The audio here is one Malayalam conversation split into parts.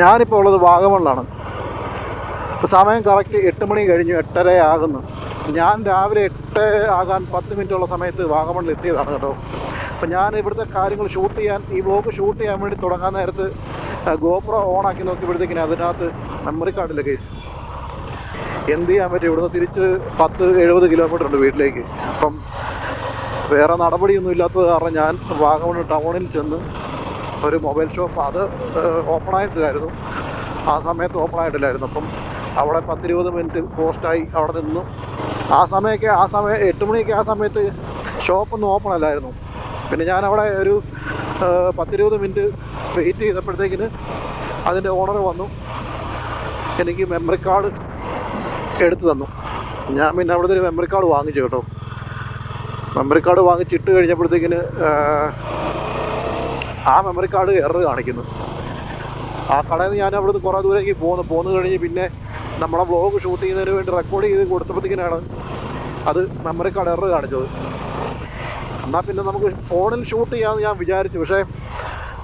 ഞാനിപ്പോൾ ഉള്ളത് വാഗമണിലാണ്. ഇപ്പോൾ സമയം കറക്റ്റ് എട്ട് മണി കഴിഞ്ഞു എട്ടര ആകുന്നു. ഞാൻ രാവിലെ എട്ട് ആകാൻ പത്ത് മിനിറ്റുള്ള സമയത്ത് വാഗമണിൽ എത്തിയതാണ് കേട്ടോ. അപ്പം ഞാൻ ഇവിടുത്തെ കാര്യങ്ങൾ ഷൂട്ട് ചെയ്യാൻ ഈ വ്ലോഗ് ഷൂട്ട് ചെയ്യാൻ വേണ്ടി തുടങ്ങാൻ നേരത്ത് ഗോപ്രോ ഓണാക്കി നോക്കിയപ്പോഴത്തേക്കിന് അതിനകത്ത് മെമ്മറി കാർഡില്ല കേസ് എന്ത് ചെയ്യാൻ പറ്റും? ഇവിടുന്ന് തിരിച്ച് പത്ത് എഴുപത് കിലോമീറ്റർ ഉണ്ട് വീട്ടിലേക്ക്. അപ്പം വേറെ നടപടിയൊന്നും ഇല്ലാത്തത് കാരണം ഞാൻ വാഗമൺ ടൗണിൽ ചെന്ന് ഒരു മൊബൈൽ ഷോപ്പ് അത് ഓപ്പൺ ആയിട്ടില്ലായിരുന്നു ആ സമയത്ത് ഓപ്പൺ ആയിട്ടില്ലായിരുന്നു അപ്പം അവിടെ പത്തിരുപത് മിനിറ്റ് പോസ്റ്റായി അവിടെ നിന്നു. ആ സമയമൊക്കെ ആ സമയം എട്ട് മണിയൊക്കെ ആ സമയത്ത് ഷോപ്പൊന്നും ഓപ്പൺ അല്ലായിരുന്നു പിന്നെ ഞാൻ അവിടെ ഒരു പത്തിരുപത് മിനിറ്റ് വെയിറ്റ് ചെയ്തപ്പോഴത്തേക്കിന് അതിന്റെ ഓണർ വന്നു. എനിക്ക് മെമ്മറി കാർഡ് എടുത്തു തന്നു. ഞാൻ പിന്നെ അവിടുത്തെ ഒരു മെമ്മറി കാർഡ് വാങ്ങിച്ചു കേട്ടോ. മെമ്മറി കാർഡ് വാങ്ങിച്ചിട്ട് കഴിഞ്ഞപ്പോഴത്തേക്കിന് ആ, മെമ്മറി കാർഡ് എറർ കാണിക്കുന്നു. ആ കടയിൽ നിന്ന് ഞാൻ അവിടുന്ന് കുറേ ദൂരേക്ക് പോന്നു. പോന്നു കഴിഞ്ഞ് പിന്നെ നമ്മളെ വ്ളോഗ് ഷൂട്ട് ചെയ്യുന്നതിന് വേണ്ടി റെക്കോർഡ് ചെയ്ത് കൊടുത്തപ്പോഴത്തേക്കിനാണ് അത് മെമ്മറി കാർഡ് എറർ കാണിച്ചത്. എന്നാൽ പിന്നെ നമുക്ക് ഫോണിൽ ഷൂട്ട് ചെയ്യാമെന്ന് ഞാൻ വിചാരിച്ചു. പക്ഷേ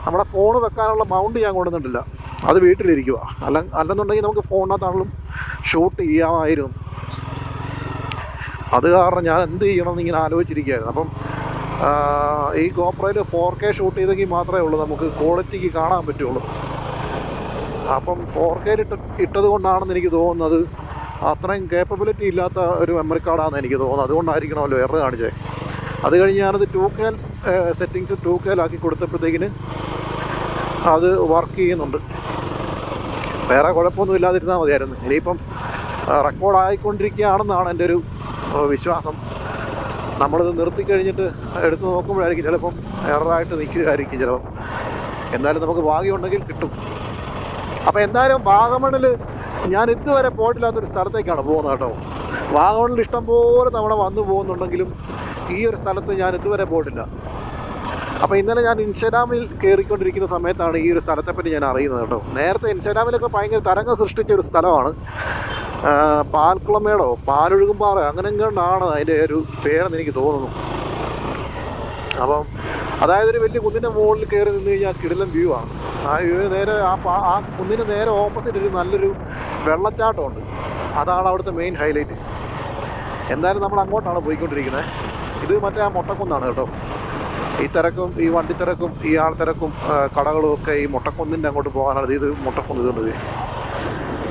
നമ്മുടെ ഫോൺ വെക്കാനുള്ള മൗണ്ട് ഞാൻ കൊണ്ടുവന്നിട്ടില്ല. അത് വീട്ടിലിരിക്കുക അല്ല അല്ലെന്നുണ്ടെങ്കിൽ നമുക്ക് ഫോണിനകത്താണെങ്കിലും ഷൂട്ട് ചെയ്യാമായിരുന്നു. അത് കാരണം ഞാൻ എന്ത് ചെയ്യണമെന്ന് ഇങ്ങനെ ആലോചിച്ചിരിക്കുകയായിരുന്നു. അപ്പം ഈ ഗോപ്രയിൽ ഫോർ കെ ഷൂട്ട് ചെയ്തെങ്കിൽ മാത്രമേ ഉള്ളൂ നമുക്ക് ക്വാളിറ്റിക്ക് കാണാൻ പറ്റുള്ളൂ. അപ്പം ഫോർ കെയിൽ ഇട്ട് ഇട്ടത് കൊണ്ടാണെന്ന് എനിക്ക് തോന്നുന്നത് അത്രയും കേപ്പബിലിറ്റി ഇല്ലാത്ത ഒരു മെമ്മറി കാർഡാണെന്ന് എനിക്ക് തോന്നുന്നത് അതുകൊണ്ടായിരിക്കണമല്ലോ എറർ കാണിച്ചത് അത് കഴിഞ്ഞ് ഞാനത് ടു കെ സെറ്റിങ്സ് ടു കെയിലാക്കി കൊടുത്തപ്പോഴത്തേക്കിന് അത് വർക്ക് ചെയ്യുന്നുണ്ട്. വേറെ കുഴപ്പമൊന്നും ഇല്ലാതിരുന്നാൽ മതിയായിരുന്നു. ഇനിയിപ്പം റെക്കോർഡ് ആയിക്കൊണ്ടിരിക്കുകയാണെന്നാണ് എന്റെ ഒരു വിശ്വാസം. നമ്മളിത് നിർത്തി കഴിഞ്ഞിട്ട് എടുത്ത് നോക്കുമ്പോഴായിരിക്കും ചിലപ്പം എററായിട്ട് നിൽക്കുകയായിരിക്കും ചിലപ്പം. എന്നാലും നമുക്ക് ഭാഗ്യമുണ്ടെങ്കിൽ കിട്ടും. അപ്പോൾ എന്തായാലും വാഗമണിൽ ഞാൻ ഇതുവരെ പോയിട്ടില്ലാത്തൊരു സ്ഥലത്തേക്കാണ് പോകുന്നത് കേട്ടോ. വാഗമണിൽ ഇഷ്ടംപോലെ തവണ വന്നു പോകുന്നുണ്ടെങ്കിലും ഈ ഒരു സ്ഥലത്ത് ഞാൻ ഇതുവരെ പോയിട്ടില്ല. അപ്പോൾ ഇന്നലെ ഞാൻ ഇൻസ്റ്റാഗ്രാമിൽ കയറിക്കൊണ്ടിരിക്കുന്ന സമയത്താണ് ഈ ഒരു സ്ഥലത്തെപ്പറ്റി ഞാൻ അറിയുന്നത് കേട്ടോ. നേരത്തെ ഇൻസ്റ്റാഗ്രാമിലൊക്കെ ഭയങ്കര തരംഗം സൃഷ്ടിച്ച ഒരു സ്ഥലമാണ്. ആ, പാലൊഴുകും പാറ അങ്ങനെ എങ്ങാണ്ടാണ് അതിന്റെ ഒരു പേരെന്ന് എനിക്ക് തോന്നുന്നു. അപ്പം അതായത് ഒരു വലിയ കുന്നിന്റെ മുകളിൽ കയറി നിന്ന് കഴിഞ്ഞാൽ കിടിലം വ്യൂ ആണ് ആ. വ്യൂ നേരെ ആ ആ കുന്നിന് നേരെ ഓപ്പോസിറ്റ് ഒരു നല്ലൊരു വെള്ളച്ചാട്ടമുണ്ട്. അതാണ് അവിടുത്തെ മെയിൻ ഹൈലൈറ്റ് എന്തായാലും നമ്മൾ അങ്ങോട്ടാണ് പോയിക്കൊണ്ടിരിക്കുന്നത്. ഇത് മറ്റേ ആ മൊട്ടക്കുന്നാണ് കേട്ടോ. ഈ തിരക്കും ഈ വണ്ടിത്തിരക്കും ഈ ആൾത്തിരക്കും കടകളും ഒക്കെ ഈ മുട്ടക്കുന്നിന്റെ അങ്ങോട്ട് പോകാനാണ് ഇത് മുട്ടക്കുന്ന് ഇതുണ്ട് ഇത്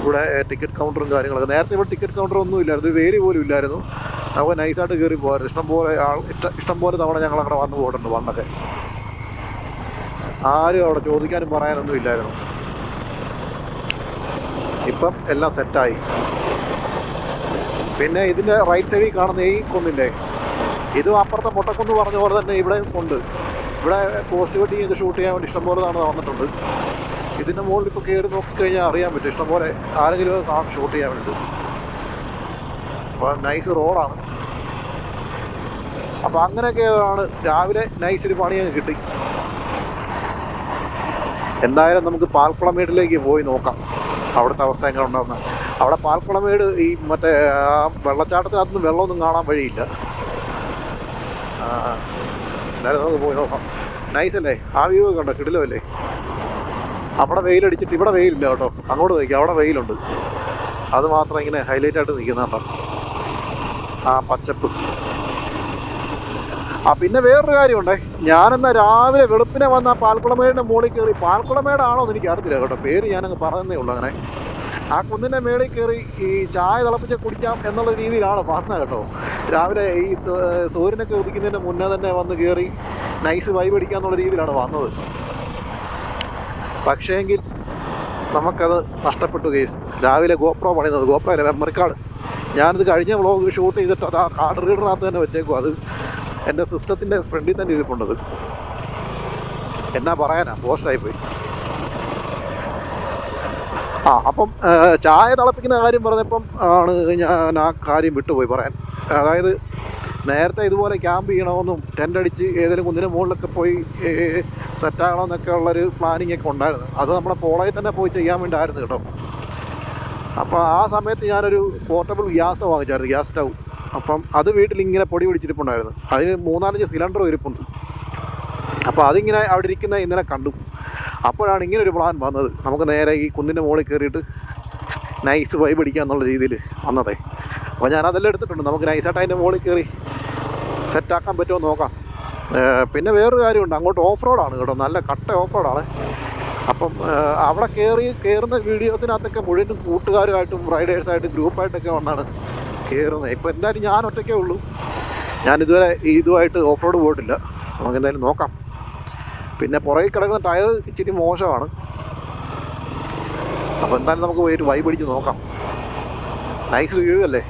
ഇവിടെ ടിക്കറ്റ് കൗണ്ടറും കാര്യങ്ങളൊക്കെ. നേരത്തെ ഇവിടെ ടിക്കറ്റ് കൗണ്ടർ ഒന്നും ഇല്ലായിരുന്നു. വേലി പോലും ഇല്ലായിരുന്നു. നമുക്ക് നൈസായിട്ട് കയറി പോകാറ് ഇഷ്ടംപോലെ ആൾ ഇഷ്ടം ഇഷ്ടംപോലെ തവണ ഞങ്ങൾ അങ്ങനെ വന്നു പോയിട്ടുണ്ട് പണ്ടൊക്കെ ആരും അവിടെ ചോദിക്കാനും പറയാനൊന്നും ഇല്ലായിരുന്നു. ഇപ്പം എല്ലാം സെറ്റായി പിന്നെ ഇതിന്റെ റൈറ്റ് സൈഡിൽ കാണുന്ന ഈ കുന്നില്ലേ? ഇതും അപ്പുറത്തെ മുട്ടക്കുന്ന് പറഞ്ഞ പോലെ തന്നെ ഇവിടെ ഉണ്ട്. ഇവിടെ പോസ്റ്റ് വെഡിങ് ഇത് ഷൂട്ട് ചെയ്യാൻ വേണ്ടി ഇഷ്ടംപോലെ തവണ വന്നിട്ടുണ്ട് ഇതിന്റെ മുകളിൽ ഇപ്പോൾ കയറി നോക്കിക്കഴിഞ്ഞാൽ അറിയാൻ പറ്റും. ഇഷ്ടംപോലെ ആരെങ്കിലും കാണും ഷൂട്ട് ചെയ്യാൻ വേണ്ടി അപ്പോൾ നൈസ് റോഡാണ് അപ്പോൾ അങ്ങനെയൊക്കെയാണ് രാവിലെ നൈസ് ഒരു പണി അങ്ങ് കിട്ടി. എന്തായാലും നമുക്ക് പാൽക്കുളമേടിലേക്ക് പോയി നോക്കാം. അവിടുത്തെ അവസ്ഥ എങ്ങനെ ഉണ്ടാകുന്ന അവിടെ പാൽക്കുളമേട് ഈ മറ്റേ ആ വെള്ളച്ചാട്ടത്തിനകത്ത് നിന്ന് വെള്ളമൊന്നും കാണാൻ വഴിയില്ല. എന്തായാലും നമുക്ക് പോയി നോക്കാം. നൈസ് അല്ലേ? ആ വ്യൂ ഒക്കെ ഉണ്ടോ കിടിലമല്ലേ? അവിടെ വെയിലടിച്ചിട്ട് ഇവിടെ വെയിലില്ല കേട്ടോ. അങ്ങോട്ട് നിൽക്കുക അവിടെ വെയിലുണ്ട്. അത് മാത്രം ഇങ്ങനെ ഹൈലൈറ്റ് ആയിട്ട് നിൽക്കുന്നുണ്ടോ ആ പച്ചപ്പ്. ആ പിന്നെ വേറൊരു കാര്യമുണ്ടേ. ഞാനെന്നാ രാവിലെ വെളുപ്പിനെ വന്ന ആ പാൽക്കുളമേടിന്റെ മുകളിൽ കയറി പാൽക്കുളമേടാണോ എന്ന് എനിക്ക് അറിയത്തില്ല കേട്ടോ. പേര് ഞാനങ്ങ് പറയുന്നേ ഉള്ളൂ അങ്ങനെ. ആ കുന്നിന്റെ മേളിൽ കയറി ഈ ചായ തിളപ്പിച്ച് കുടിക്കാം എന്നുള്ള രീതിയിലാണ് വന്നത് കേട്ടോ. രാവിലെ ഈ സൂര്യനൊക്കെ ഉദിക്കുന്നതിന് മുന്നേ തന്നെ വന്ന് കയറി നൈസ് വൈബ് അടിക്കാന്നുള്ള രീതിയിലാണ് വന്നത്. പക്ഷേങ്കിൽ നമുക്കത് നഷ്ടപ്പെട്ടു കേസ് രാവിലെ ഗോപ്രോ പണിയുന്നത് ഗോപ്രോ അല്ല മെമ്മറി കാർഡ് ഞാനിത് കഴിഞ്ഞ വ്ളോഗ് ഷൂട്ട് ചെയ്തിട്ട് അത് ആ കാർഡ് റീഡറിനകത്ത് തന്നെ വെച്ചേക്കും അത് എന്റെ സിസ്റ്റത്തിന്റെ ഫ്രണ്ടിൽ തന്നെ ഇരിപ്പുണ്ടത്. എന്നാ പറയാനാ? പോസ്റ്റായിപ്പോയി ആ അപ്പം ചായ തിളപ്പിക്കുന്ന കാര്യം പറഞ്ഞപ്പം ആണ് ഞാൻ ആ കാര്യം വിട്ടുപോയി പറയാൻ. അതായത് നേരത്തെ ഇതുപോലെ ക്യാമ്പ് ചെയ്യണമെന്നും ടെന്റ് അടിച്ച് ഏതെങ്കിലും കുന്നിന് മുകളിലൊക്കെ പോയി സെറ്റാകണമെന്നൊക്കെ ഉള്ളൊരു പ്ലാനിങ് ഒക്കെ ഉണ്ടായിരുന്നു. അത് നമ്മുടെ പോളയിൽ തന്നെ പോയി ചെയ്യാൻ വേണ്ടിയായിരുന്നു കേട്ടോ. അപ്പോൾ ആ സമയത്ത് ഞാനൊരു പോർട്ടബിൾ ഗ്യാസ് വാങ്ങിച്ചായിരുന്നു ഗ്യാസ് സ്റ്റൗ. അപ്പം അത് വീട്ടിൽ ഇങ്ങനെ പൊടി പിടിച്ചിരിപ്പുണ്ടായിരുന്നു. അതിന് മൂന്നാലഞ്ച് സിലിണ്ടർ ഇരിപ്പുണ്ട്. അപ്പോൾ അതിങ്ങനെ അവിടെ ഇരിക്കുന്ന ഇന്നലെ കണ്ടു. അപ്പോഴാണ് ഇങ്ങനെ ഒരു പ്ലാൻ വന്നത്. നമുക്ക് നേരെ ഈ കുന്നിന്റെ മുകളിൽ കയറിയിട്ട് നൈസ് വൈബ് അടിക്കുക എന്നുള്ള രീതിയിൽ വന്നതേ. അപ്പോൾ ഞാൻ അതെല്ലാം എടുത്തിട്ടുണ്ട്. നമുക്ക് നൈസായിട്ട് അതിന്റെ മുകളിൽ കയറി സെറ്റാക്കാൻ പറ്റുമോ നോക്കാം. പിന്നെ വേറൊരു കാര്യമുണ്ട്. അങ്ങോട്ട് ഓഫ് റോഡാണ് കേട്ടോ. നല്ല കട്ട ഓഫ് റോഡാണ് അപ്പം അവിടെ കയറി കയറുന്ന വീഡിയോസിനകത്തൊക്കെ മുഴുവൻ കൂട്ടുകാരുമായിട്ടും റൈഡേഴ്സായിട്ടും ഗ്രൂപ്പായിട്ടൊക്കെ വന്നാണ് കയറുന്നത്. ഇപ്പോൾ എന്തായാലും ഞാൻ ഒറ്റയ്ക്കേ ഉള്ളൂ. ഞാൻ ഇതുവരെ ഇതുമായിട്ട് ഓഫ് റോഡ് പോയിട്ടില്ല. നമുക്ക് എന്തായാലും നോക്കാം. പിന്നെ പുറകിൽ കിടക്കുന്ന ടയർ ഇച്ചിരി മോശമാണ്. അപ്പോൾ എന്തായാലും നമുക്ക് പോയിട്ട് വൈബ് അടിച്ച് നോക്കാം. നൈസ് വ്യൂ അല്ലേ?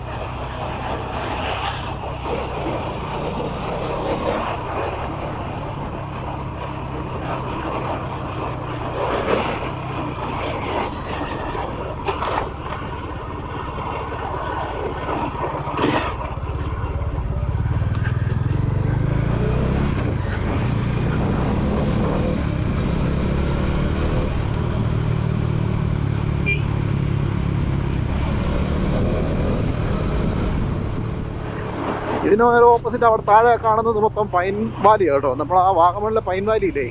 ഇതിന് ഓപ്പോസിറ്റ് അവിടെ താഴെ കാണുന്നത് മൊത്തം പൈൻ വാലി കേട്ടോ. നമ്മൾ ആ വാഗമണിലെ പൈൻ വാലി ഇല്ലേ?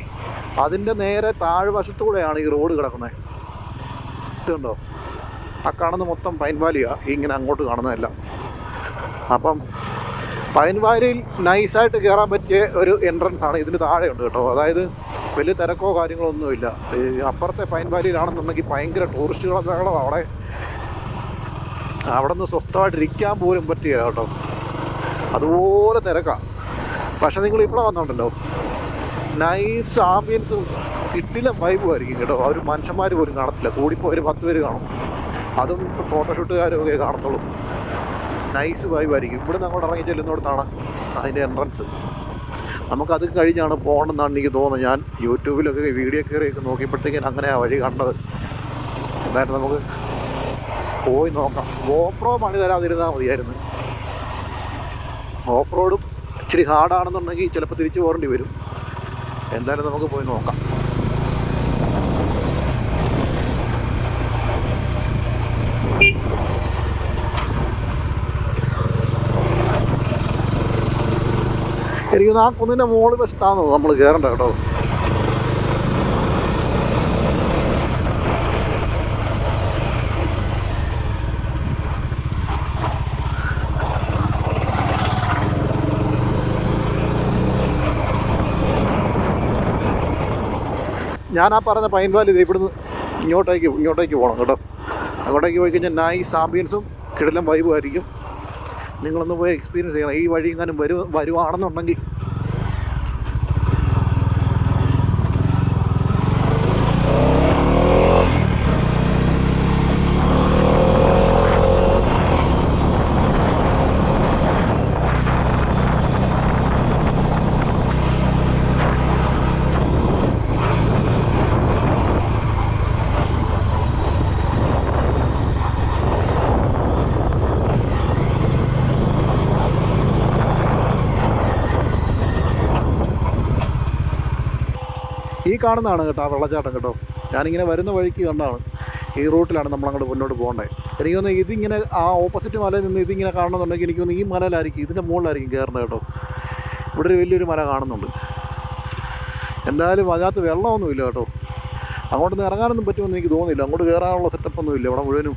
അതിന്റെ നേരെ താഴെ വശത്തൂടെയാണ് ഈ റോഡ് കിടക്കുന്നത്. ഇതുണ്ടോ? ആ കാണുന്ന മൊത്തം പൈൻ വാലിയാണ് ഇങ്ങനെ അങ്ങോട്ട് കാണുന്നതെല്ലാം. അപ്പം പൈൻ വാലിയിൽ നൈസായിട്ട് കയറാൻ പറ്റിയ ഒരു എൻട്രൻസ് ആണ്. ഇതിന് താഴെയുണ്ട് കേട്ടോ. അതായത് വലിയ തിരക്കോ കാര്യങ്ങളോ ഒന്നുമില്ല ഈ അപ്പുറത്തെ പൈൻ വാലിയിലാണെന്നുണ്ടെങ്കിൽ ഭയങ്കര ടൂറിസ്റ്റുകളൊക്കെ അവിടെ അവിടെ. നിന്ന് സ്വസ്ഥമായിട്ട് ഇരിക്കാൻ പോലും പറ്റിയ കേട്ടോ. അതുപോലെ തിരക്കാണ് പക്ഷെ നിങ്ങൾ ഇവിടെ വന്നോണ്ടല്ലോ. നൈസ് ആംബിയൻസ് കിട്ടില്ല വൈബും ആയിരിക്കും കേട്ടോ. അവർ മനുഷ്യന്മാർ പോലും കാണത്തില്ല. കൂടിപ്പോൾ ഒരു പത്ത് പേര് കാണും. അതും ഫോട്ടോഷൂട്ടുകാരൊക്കെ കാണത്തുള്ളൂ. നൈസ് വൈബായിരിക്കും ഇവിടുന്ന് അങ്ങോട്ട് ഇറങ്ങി ചെല്ലുന്നിടത്താണ് അതിന്റെ എൻട്രൻസ് നമുക്കത് കഴിഞ്ഞാണ് പോകണമെന്നാണ് എനിക്ക് തോന്നുന്നത്. ഞാൻ യൂട്യൂബിലൊക്കെ വീഡിയോ കയറിയൊക്കെ നോക്കിയപ്പോഴത്തേക്കും അങ്ങനെ ആ വഴി കണ്ടത്. എന്തായാലും നമുക്ക് പോയി നോക്കാം. ഗോപ്രോ പണി തരാതിരുന്നാൽ മതിയായിരുന്നു. ഓഫ് റോഡും ഇച്ചിരി ഹാർഡാണെന്നുണ്ടെങ്കിൽ ചിലപ്പോൾ തിരിച്ചു പോകേണ്ടി വരും. എന്തായാലും നമുക്ക് പോയി നോക്കാം. എനിക്ക് ആ കുന്നിന്റെ മുകളിൽ വശത്താണോ നമ്മൾ കയറണ്ട കേട്ടോ. ഞാൻ ആ പറഞ്ഞ പൈൻ വാലി ഇവിടുന്ന് ഇങ്ങോട്ടേക്ക് ഇങ്ങോട്ടേക്ക് പോകണം കേട്ടോ. അങ്ങോട്ടേക്ക് പോയി കഴിഞ്ഞാൽ നൈസ് ആംബിയൻസും കിടലം വൈബും ആയിരിക്കും. നിങ്ങളൊന്ന് പോയി എക്സ്പീരിയൻസ് ചെയ്യണം. ഈ വഴി എങ്ങാനും വരു വരുവാണെന്നുണ്ടെങ്കിൽ കാണുന്നതാണ് കേട്ടോ ആ വെള്ളച്ചാട്ടം കേട്ടോ. ഞാനിങ്ങനെ വരുന്ന വഴിക്ക് കണ്ടാണ്. ഈ റൂട്ടിലാണ് നമ്മൾ അങ്ങോട്ട് മുന്നോട്ട് പോകേണ്ടത് എനിക്ക് തോന്നുന്നു ഇതിങ്ങനെ ആ ഓപ്പോസിറ്റ് മലയിൽ നിന്ന് ഇതിങ്ങനെ കാണണമെന്നുണ്ടെങ്കിൽ എനിക്ക് തോന്നുന്നു ഈ മലയിലായിരിക്കും ഇതിന്റെ മുകളിലായിരിക്കും കയറുന്നത് കേട്ടോ. ഇവിടെ ഒരു വലിയൊരു മല കാണുന്നുണ്ട്. എന്തായാലും അതിനകത്ത് വെള്ളമൊന്നുമില്ല കേട്ടോ. അങ്ങോട്ടൊന്നും ഇറങ്ങാനൊന്നും പറ്റുമെന്ന് എനിക്ക് തോന്നുന്നില്ല. അങ്ങോട്ട് കയറാനുള്ള സെറ്റപ്പൊന്നും ഇല്ല. ഇവിടെ മുഴുവനും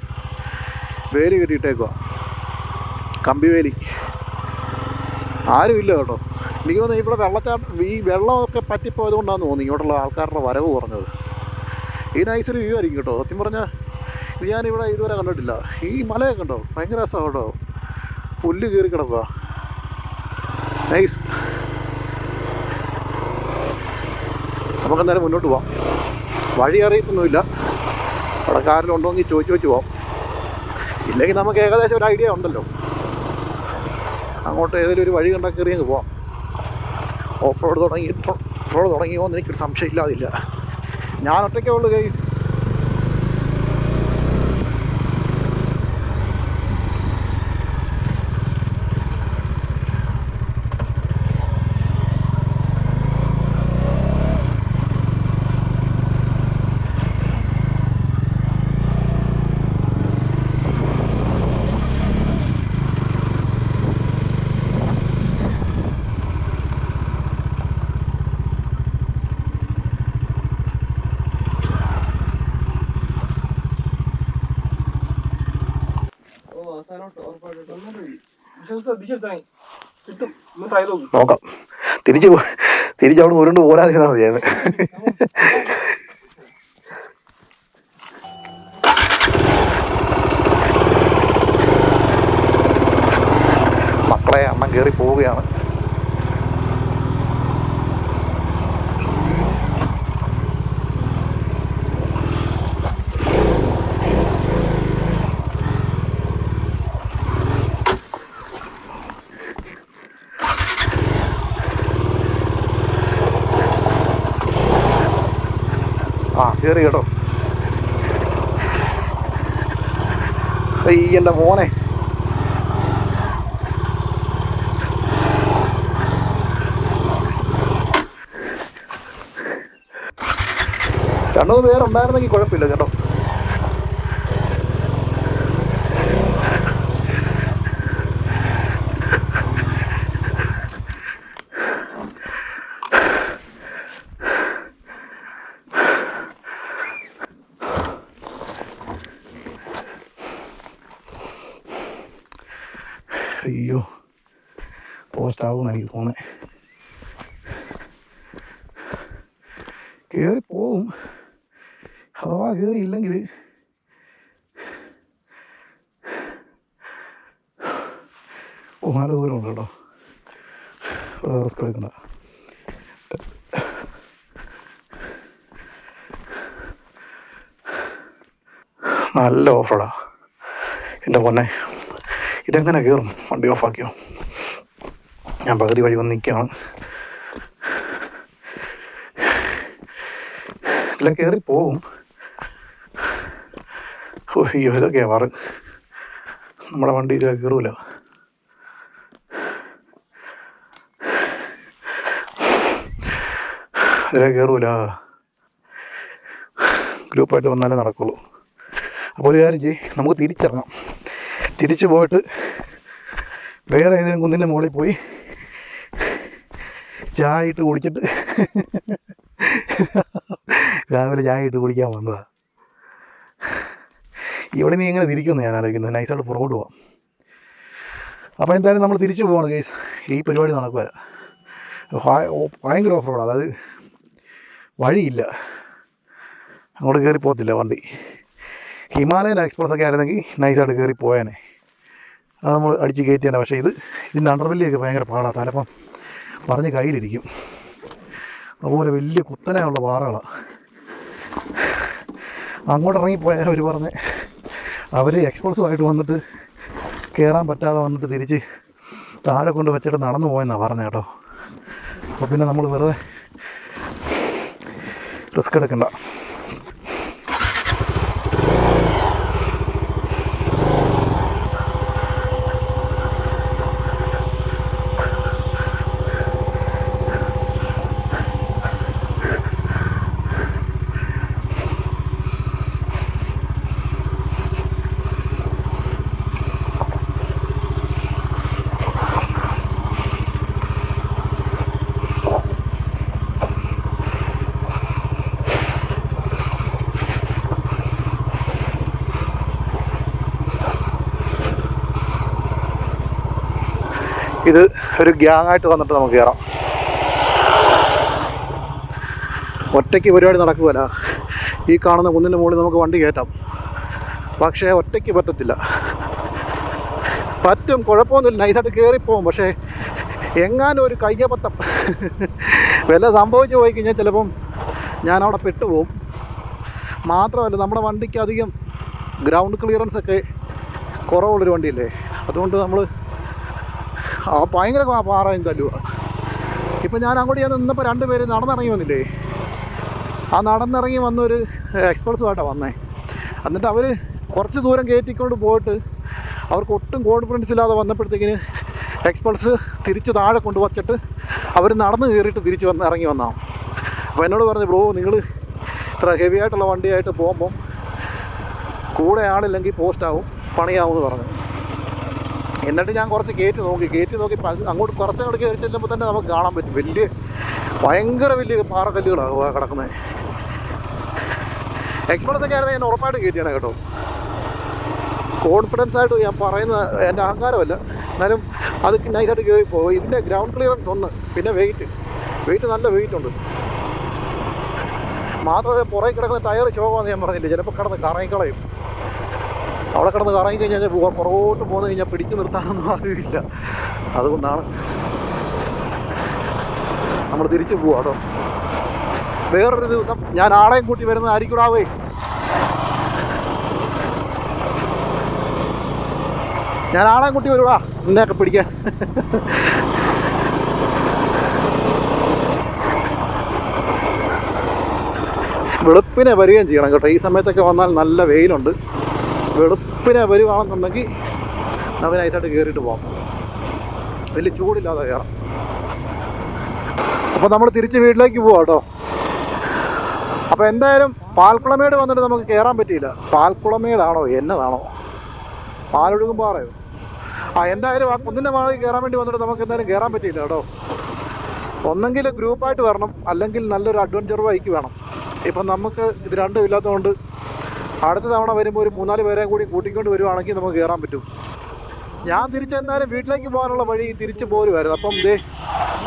വേലി കെട്ടിയിട്ടേക്കുക കമ്പിവേലി. ആരുമില്ല കേട്ടോ. എനിക്ക് തോന്നുന്നു ഇവിടെ വെള്ളച്ചാട്ടം ഈ വെള്ളമൊക്കെ പറ്റിപ്പോയത് കൊണ്ടാണെന്ന് തോന്നുന്നു ഇങ്ങോട്ടുള്ള ആൾക്കാരുടെ വരവ് കുറഞ്ഞത്. ഈ നൈസൊരു വ്യൂ ആയിരിക്കും കേട്ടോ. സത്യം പറഞ്ഞാൽ ഇത് ഞാനിവിടെ ഇതുവരെ കണ്ടിട്ടില്ല. ഈ മലയൊക്കെ ഉണ്ടോ ഭയങ്കര രസമാണ് കേട്ടോ. പുല്ല് കയറി കിടക്കുക നൈസ് നമുക്കെന്തായാലും മുന്നോട്ട് പോവാം. വഴി അറിയത്തൊന്നുമില്ല. അവിടെ കാറിലുണ്ടോ എന്ന് ചോദിച്ചു വെച്ച് പോവാം. ഇല്ലെങ്കിൽ നമുക്ക് ഏകദേശം ഒരു ഐഡിയ ഉണ്ടല്ലോ. അങ്ങോട്ട് ഏതെങ്കിലും ഒരു വഴി കണ്ടാൽ കയറി അങ്ങ് പോവാം. ഓഫ് റോഡ് തുടങ്ങി ഓഫ് റോഡ് തുടങ്ങിയോ എന്ന് എനിക്കൊരു സംശയം ഇല്ലാതില്ല ഞാൻ ഒറ്റയ്ക്കേ ഉള്ളൂ ഗൈസ് നോക്കും. തിരിച്ചു തിരിച്ച് അവിടെ ഉരുണ്ട് പോരാതിരുന്നാൽ മതിയായിരുന്നു മക്കളെ അമ്മ കയറി പോവുകയാണ്. കയറി കേട്ടോ. ഈ എന്റെ മോനെ. രണ്ടു പേരുണ്ടായിരുന്നെങ്കിൽ കുഴപ്പമില്ല കേട്ടോ അയ്യോ. പോസ്റ്റ് ആകുമെന്ന് എനിക്ക് തോന്നേ കയറി പോവും. അഥവാ കയറിയില്ലെങ്കിൽ ഓ നല്ല ദൂരമുണ്ട് കേട്ടോ. റിസ്ക് എടുക്കണ്ട. നല്ല ഓഫറാ എന്റെ പൊന്നെ. ഇതെങ്ങനെ കയറും? വണ്ടി ഓഫാക്കിയോ? ഞാൻ പകുതി വഴി വന്ന് നിൽക്കുകയാണ്. ഇതിലെ കയറി പോകും അയ്യോ ഇതൊക്കെയാ വാറ് നമ്മുടെ വണ്ടി ഇതിലെ കയറൂല. ഇതിലെ കയറൂല. ഗ്രൂപ്പായിട്ട് വന്നാലേ നടക്കുള്ളൂ. അപ്പോൾ ഒരു കാര്യം ചെയ്യ് നമുക്ക് തിരിച്ചിറങ്ങാം. തിരിച്ചു പോയിട്ട് വേറെ ഏതെങ്കിലും കുന്നിന്റെ മുകളിൽ പോയി ചായ ഇട്ട് കുടിച്ചിട്ട് രാവിലെ ചായ ഇട്ട് കുടിക്കാൻ വന്നതാണ് ഇവിടെ നീ എങ്ങനെ തിരിക്കുമെന്ന് ഞാൻ ആലോചിക്കുന്നത് നൈസായിട്ട് പുറകോട്ട് പോവാം. അപ്പോൾ എന്തായാലും നമ്മൾ തിരിച്ചു പോവാണ് കേസ് ഈ പരിപാടി നടക്കുക ഭയങ്കര ഓഫ് റോഡ് അതായത് വഴിയില്ല. അങ്ങോട്ട് കയറി പോകത്തില്ല വണ്ടി. ഹിമാലയൻ എക്സ്പ്രസ് ഒക്കെ ആയിരുന്നെങ്കിൽ നൈസായിട്ട് കയറി പോയേനെ. അത് നമ്മൾ അടിച്ച് കയറ്റിയാണ് പക്ഷേ ഇത് ഇതിന്റെ അണ്ടർവെല്ലിയൊക്കെ ഭയങ്കര പാടാണ് തലപ്പം പറഞ്ഞ് കയ്യിലിരിക്കും. അതുപോലെ വലിയ കുത്തനെയുള്ള പാറകളാണ് അങ്ങോട്ട് ഇറങ്ങിപ്പോയ അവർ പറഞ്ഞ് അവർ എക്സ്പ്രസുമായിട്ട് വന്നിട്ട് കയറാൻ പറ്റാതെ വന്നിട്ട് തിരിച്ച് താഴെ കൊണ്ട് വെച്ചിട്ട് നടന്നു പോയെന്നാണ് പറഞ്ഞത് കേട്ടോ. അപ്പോൾ പിന്നെ നമ്മൾ വെറുതെ റിസ്ക് എടുക്കണ്ട. ഇത് ഒരു ഗ്യാങ് ആയിട്ട് വന്നിട്ട് നമുക്ക് കയറാം ഒറ്റയ്ക്ക് പരിപാടി നടക്കുകയല്ല ഈ കാണുന്ന കുന്നിന്റെ മുകളിൽ നമുക്ക് വണ്ടി കയറ്റാം. പക്ഷേ ഒറ്റയ്ക്ക് പറ്റത്തില്ല. പറ്റും കുഴപ്പമൊന്നുമില്ല. നൈസായിട്ട് കയറിപ്പോവും പക്ഷേ എങ്ങാനും ഒരു കയ്യപത്തം വില സംഭവിച്ചു പോയി കഴിഞ്ഞാൽ ചിലപ്പം ഞാൻ അവിടെ പെട്ടുപോകും മാത്രമല്ല നമ്മുടെ വണ്ടിക്ക് അധികം ഗ്രൗണ്ട് ക്ലിയറൻസ് ഒക്കെ കുറവുള്ളൊരു വണ്ടിയല്ലേ? അതുകൊണ്ട് നമ്മൾ ഭയങ്കര പാറയും കല്ലുവാ ഇപ്പം ഞാൻ അങ്ങോട്ട് ഞാൻ നിന്നപ്പോൾ രണ്ട് പേര് നടന്നിറങ്ങി വന്നില്ലേ? ആ നടന്നിറങ്ങി വന്നൊരു എക്സ്പ്രസ്സുമായിട്ടാണ് വന്നേ. എന്നിട്ട് അവർ കുറച്ച് ദൂരം കയറ്റിക്കൊണ്ട് പോയിട്ട് അവർക്ക് ഒട്ടും കോൺഫിഡൻസ് ഇല്ലാതെ വന്നപ്പോഴത്തേക്കിന് എക്സ്പ്രസ് തിരിച്ച് താഴെ കൊണ്ട് വച്ചിട്ട് അവർ നടന്ന് കയറിയിട്ട് തിരിച്ച് വന്ന് ഇറങ്ങി വന്നാണ് അപ്പോൾ എന്നോട് പറഞ്ഞു ബ്രോ നിങ്ങൾ ഇത്ര ഹെവി ആയിട്ടുള്ള വണ്ടിയായിട്ട് പോകുമ്പം കൂടെ ആളില്ലെങ്കിൽ പോസ്റ്റാവും പണിയാവും എന്ന് പറഞ്ഞു. എന്നിട്ട് ഞാൻ കുറച്ച് കയറ്റി നോക്കി കയറ്റി നോക്കി അങ്ങോട്ട് കുറച്ചങ്ങോട്ട് കയറി ചെല്ലുമ്പോൾ തന്നെ നമുക്ക് കാണാൻ പറ്റും. വലിയ ഭയങ്കര വലിയ പാറക്കല്ലുകളാണ് കിടക്കുന്നത് എക്സ്പ്രസ് ഒക്കെ ആയിരുന്നെങ്കിൽ ഞാൻ ഉറപ്പായിട്ട് കയറ്റിയാണ് കേട്ടോ. കോൺഫിഡൻസ് ആയിട്ട് ഞാൻ പറയുന്ന എന്റെ അഹങ്കാരമല്ല. എന്നാലും അത് നൈസായിട്ട് കയറി പോകും ഇതിന്റെ ഗ്രൗണ്ട് ക്ലിയറൻസ് ഒന്ന് പിന്നെ വെയിറ്റ് വെയിറ്റ് നല്ല വെയിറ്റ് ഉണ്ട്. മാത്രമല്ല പുറകെ കിടക്കുന്ന ടയർ ശോഭമാണെന്ന് ഞാൻ പറഞ്ഞില്ല? ചിലപ്പോൾ കിടന്ന് കറങ്ങിക്കളയും. അവിടെ കിടന്ന് കറങ്ങി കഴിഞ്ഞാൽ പുറകോട്ട് പോന്നു കഴിഞ്ഞാൽ പിടിച്ചു നിർത്താനൊന്നും അറിയില്ല അതുകൊണ്ടാണ് നമ്മൾ തിരിച്ചു പോവാ കേട്ടോ. വേറൊരു ദിവസം ഞാൻ ആളെയും കൂട്ടി വരുന്നതായിരിക്കൂടാവേ ഞാൻ ആളെയും കൂട്ടി വരുവാ നിന്നെയൊക്കെ പിടിക്കാൻ. വെളുപ്പിനെ വരികയും ചെയ്യണം കേട്ടോ. ഈ സമയത്തൊക്കെ വന്നാൽ നല്ല വെയിലുണ്ട്. വെളുപ്പിനെ വരുവാണെന്നുണ്ടെങ്കിൽ നമുക്ക് നൈസായിട്ട് കയറിയിട്ട് പോകാം വലിയ ചൂടില്ലാതെ കയറാം അപ്പോൾ നമ്മൾ തിരിച്ച് വീട്ടിലേക്ക് പോവാം കേട്ടോ. അപ്പോൾ എന്തായാലും പാൽക്കുളമേട് വന്നിട്ട് നമുക്ക് കയറാൻ പറ്റിയില്ല. പാൽക്കുളമേടാണോ എന്നതാണോ? പാലൊഴുകും പാറയോ ആ എന്തായാലും ആ കുന്നിന്റെ മാളിൽ കയറാൻ വേണ്ടി വന്നിട്ട് നമുക്ക് എന്തായാലും കയറാൻ പറ്റിയില്ല കേട്ടോ. ഒന്നെങ്കിൽ ഗ്രൂപ്പായിട്ട് വരണം. അല്ലെങ്കിൽ നല്ലൊരു അഡ്വഞ്ചർ ബൈക്ക് വേണം. ഇപ്പം നമുക്ക് ഇത് രണ്ടും ഇല്ലാത്തതുകൊണ്ട് അടുത്ത തവണ വരുമ്പോൾ ഒരു മൂന്നാൽ പേരെയും കൂടി കൂട്ടിക്കൊണ്ട് വരുവാണെങ്കിൽ നമുക്ക് കയറാൻ പറ്റും. ഞാൻ തിരിച്ചെന്നാലും വീട്ടിലേക്ക് പോകാനുള്ള വഴി തിരിച്ചു പോരുമായിരുന്നു അപ്പം ഇതേ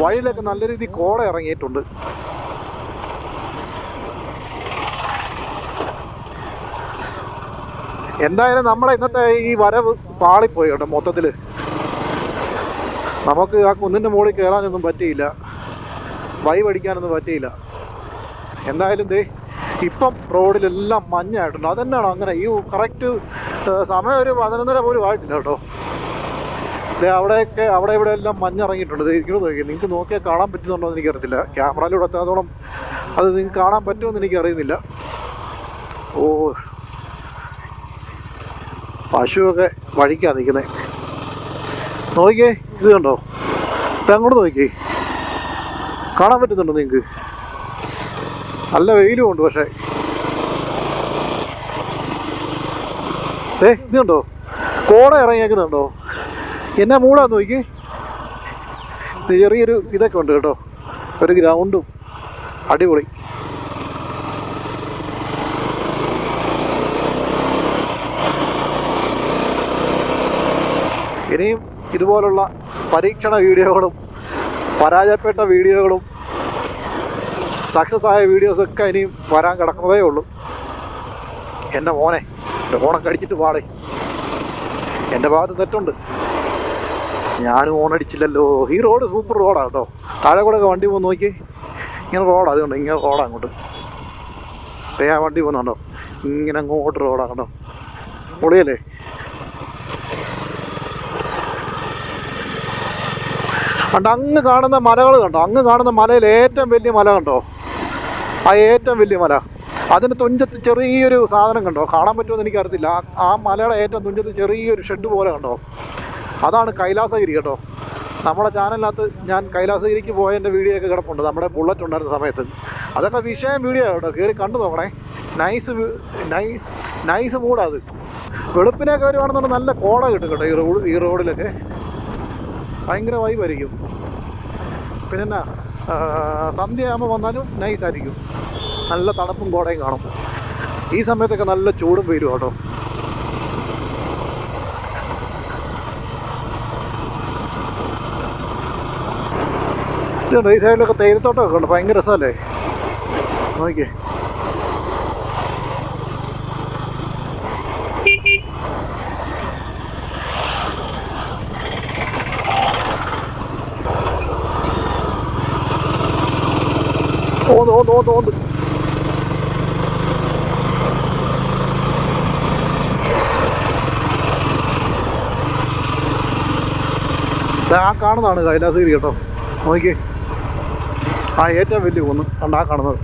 വഴിയിലൊക്കെ നല്ല രീതിയിൽ കോട ഇറങ്ങിയിട്ടുണ്ട്. എന്തായാലും നമ്മുടെ ഇന്നത്തെ ഈ വരവ് പാളിപ്പോയി കേട്ടോ മൊത്തത്തിൽ നമുക്ക് ആ കുന്നിന്റെ മുകളിൽ കയറാനൊന്നും പറ്റിയില്ല. വൈ പഠിക്കാനൊന്നും പറ്റിയില്ല. എന്തായാലും ദേ ഇപ്പം റോഡിലെല്ലാം മഞ്ഞായിട്ടുണ്ട്. അതെന്നാണോ അങ്ങനെ ഈ കറക്റ്റ് സമയം ഒരു പതിനൊന്നര പോലും ആയിട്ടില്ല കേട്ടോ. അവിടെയൊക്കെ അവിടെ ഇവിടെ എല്ലാം മഞ്ഞിറങ്ങിയിട്ടുണ്ട്. ഇങ്ങനെ നോക്കി നിങ്ങൾക്ക് നോക്കിയാൽ കാണാൻ പറ്റുന്നുണ്ടോ എന്ന് എനിക്കറിയത്തില്ല. ക്യാമറയിലൂടെ എത്താത്തോളം അത് നിങ്ങൾക്ക് കാണാൻ പറ്റുമെന്ന് എനിക്കറിയുന്നില്ല. ഓ പശുവൊക്കെ വഴിക്കാ നിൽക്കുന്നത് നോക്കിയേ ഇത് കണ്ടോ? അങ്ങോട്ട് നോക്കിയേ. കാണാൻ പറ്റുന്നുണ്ടോ നിങ്ങൾക്ക്? നല്ല വെയിലും ഉണ്ട് പക്ഷേ. ഏ ഇത് കണ്ടോ? കോട ഇറങ്ങിയേക്കുന്നുണ്ടോ? എന്നാ മൂടാന്ന് നോക്കി. ചെറിയൊരു ഇതൊക്കെ ഉണ്ട് കേട്ടോ. ഒരു ഗ്രൗണ്ടും. അടിപൊളി. ഇനിയും ഇതുപോലുള്ള പരീക്ഷണ വീഡിയോകളും പരാജയപ്പെട്ട വീഡിയോകളും സക്സസ് ആയ വീഡിയോസൊക്കെ ഇനിയും വരാൻ കിടക്കുന്നതേ ഉള്ളൂ. എന്റെ മോനെ ഓണം കടിച്ചിട്ട് പാടേ എന്റെ ഭാഗത്ത് തെറ്റുണ്ട്. ഞാനും ഓണടിച്ചില്ലല്ലോ ഈ റോഡ് സൂപ്പർ റോഡാണ് കേട്ടോ. താഴെ കൂടെ ഒക്കെ വണ്ടി പോകുന്ന നോക്കി ഇങ്ങനെ റോഡാണ് അതുകൊണ്ട് ഇങ്ങനെ റോഡാണ് അങ്ങോട്ട്. തേ ആ വണ്ടി പോകുന്നുണ്ടോ? ഇങ്ങനെ അങ്ങോട്ട് റോഡാണ് കേട്ടോ. പൊളിയല്ലേ? കണ്ടോ അങ്ങ് കാണുന്ന മലകൾ കണ്ടോ? അങ്ങ് കാണുന്ന മലയിൽ ഏറ്റവും വലിയ മല കണ്ടോ? ആ ഏറ്റവും വലിയ മല. അതിന് തുഞ്ചത്ത് ചെറിയൊരു സാധനം കണ്ടോ? കാണാൻ പറ്റുമെന്ന് എനിക്കറിയത്തില്ല. ആ- മലയുടെ ഏറ്റവും തുഞ്ചത്ത് ചെറിയൊരു ഷെഡ് പോലെ കണ്ടോ? അതാണ് കൈലാസഗിരി കേട്ടോ. നമ്മുടെ ചാനലിനകത്ത് ഞാൻ കൈലാസഗിരിക്ക് പോയ എന്റെ വീഡിയോ ഒക്കെ കിടപ്പുണ്ട്. നമ്മുടെ ബുള്ളറ്റ് ഉണ്ടായിരുന്ന സമയത്ത്. അതൊക്കെ വിഷയം വീഡിയോ കേട്ടോ. കയറി കണ്ടു നോക്കണേ. നൈസ് നൈ നൈസ് മൂടാ അത്. വെളുപ്പിനൊക്കെ വരുവാണെന്നുണ്ടെങ്കിൽ നല്ല കോട കിട്ടും കേട്ടോ ഈ റോഡ് ഈ റോഡിലൊക്കെ ഭയങ്കര വൈബായിരിക്കും പിന്നെ എന്നാ സന്ധ്യയാകുമ്പോൾ വന്നാലും നൈസായിരിക്കും നല്ല തണുപ്പും കോടയും കാണും. ഈ സമയത്തൊക്കെ നല്ല ചൂടും വരും കേട്ടോ ഈ സൈഡിലൊക്കെ തേയിലത്തോട്ടമൊക്കെ ഉണ്ട്? ഭയങ്കര രസമല്ലേ? നോക്കിയേ. ഓന്ന് ഓന്ന് ഓന്ന് ഓന്ന് ആ കാണുന്നതാണ് കൈലാസഗിരി കേട്ടോ. നോക്കിയേ. ആ ഏറ്റവും വലിയ കുന്ന് കണ്ട ആ കാണുന്നത്.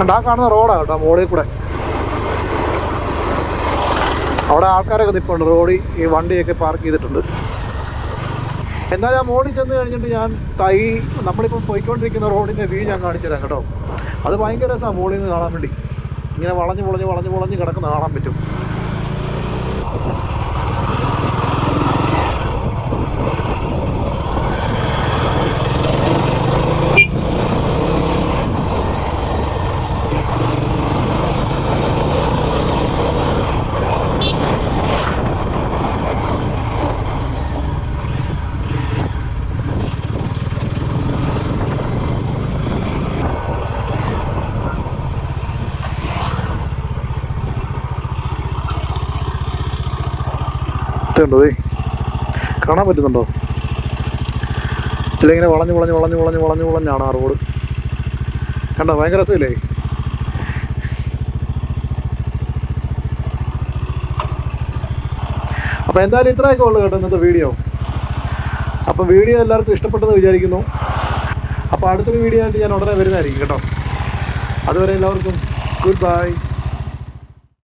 കണ്ട? ആ കാണുന്ന റോഡാണ് കേട്ടോ മോളിൽ കൂടെ. അവിടെ ആൾക്കാരൊക്കെ നിൽപ്പുണ്ട് റോഡിൽ ഈ വണ്ടിയൊക്കെ പാർക്ക് ചെയ്തിട്ടുണ്ട്. എന്നാലും ആ മോളിൽ ചെന്ന് കഴിഞ്ഞിട്ട് ഞാൻ തൈ നമ്മളിപ്പോൾ പോയിക്കൊണ്ടിരിക്കുന്ന റോഡിന്റെ വ്യൂ ഞാൻ കാണിച്ചു തരാം കേട്ടോ. അത് ഭയങ്കര രസമാണ് മോളിൽ നിന്ന് കാണാൻ വേണ്ടി. ഇങ്ങനെ വളഞ്ഞ് വളഞ്ഞ് വളഞ്ഞ് വളഞ്ഞ് കിടക്കുന്ന കാണാൻ പറ്റും. ദേ കാണാൻ പറ്റുന്നുണ്ടോ? ഇതിലിങ്ങനെ വളഞ്ഞു വളഞ്ഞു വളഞ്ഞു വളഞ്ഞു വളഞ്ഞു വളഞ്ഞാണ് ആ റോഡ്. കണ്ടോ? ഭയങ്കര രസമില്ലേ? അപ്പോൾ എന്തായാലും ഇത്രയൊക്കെ ഉള്ളു കേട്ടോ ഇന്നത്തെ വീഡിയോ. അപ്പോൾ വീഡിയോ എല്ലാവർക്കും ഇഷ്ടപ്പെട്ടെന്ന് വിചാരിക്കുന്നു. അപ്പോൾ അടുത്തൊരു വീഡിയോ ആയിട്ട് ഞാൻ ഉടനെ വരുന്നതായിരിക്കും കേട്ടോ. അതുവരെ എല്ലാവർക്കും ഗുഡ് ബൈ.